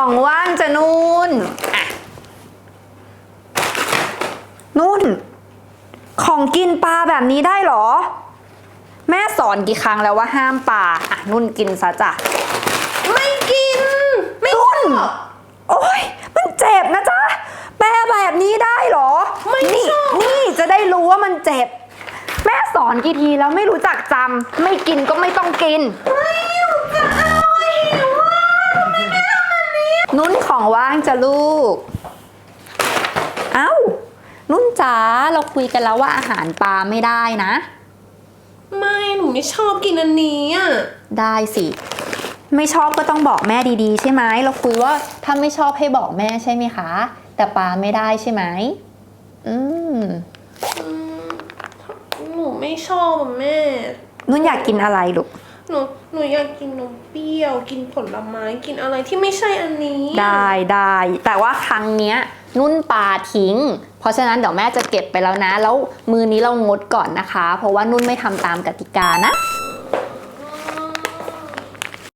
ของว่างจะนุ่นอะนุ่น ของกินปลาแบบนี้ได้เหรอ แม่สอนกี่ครั้งแล้วว่าห้ามปลาอะนุ่นกินซะจ้ะไม่กิน ไม่ชอบโอ๊ยมันเจ็บนะจ๊ะแปลแบบนี้ได้เหรอ ไม่ชอบนี่นี่จะได้รู้ว่ามันเจ็บ แม่สอนกี่ทีแล้วไม่รู้จักจำไม่กินก็ไม่ต้องกิน นุ่นของว่างจะลูก เอ้า นุ่นจ๋าเราคุยกันแล้วว่าอาหารปลาไม่ได้นะ ไม่หนูไม่ชอบกินอันนี้อะได้สิ ไม่ชอบก็ต้องบอกแม่ดีๆ ใช่ไหมเราคุยว่าถ้าไม่ชอบให้บอกแม่ใช่ไหมคะ แต่ปลาไม่ได้ใช่ไหมอืมอืมหนูไม่ชอบอะแม่ นุ่นอยากกินอะไรลูก หนูหนูอยากกินนมเปรี้ยว กินผลไม้กินอะไรที่ไม่ใช่อันนี้ได้ได้ แต่ว่าครั้งเนี้ยนุ่นปลาทิ้ง เพราะฉะนั้นเดี๋ยวแม่จะเก็บไปแล้วนะ แล้วมือนี้เรางดก่อนนะคะ เพราะว่านุ่นไม่ทำตามกติกานะ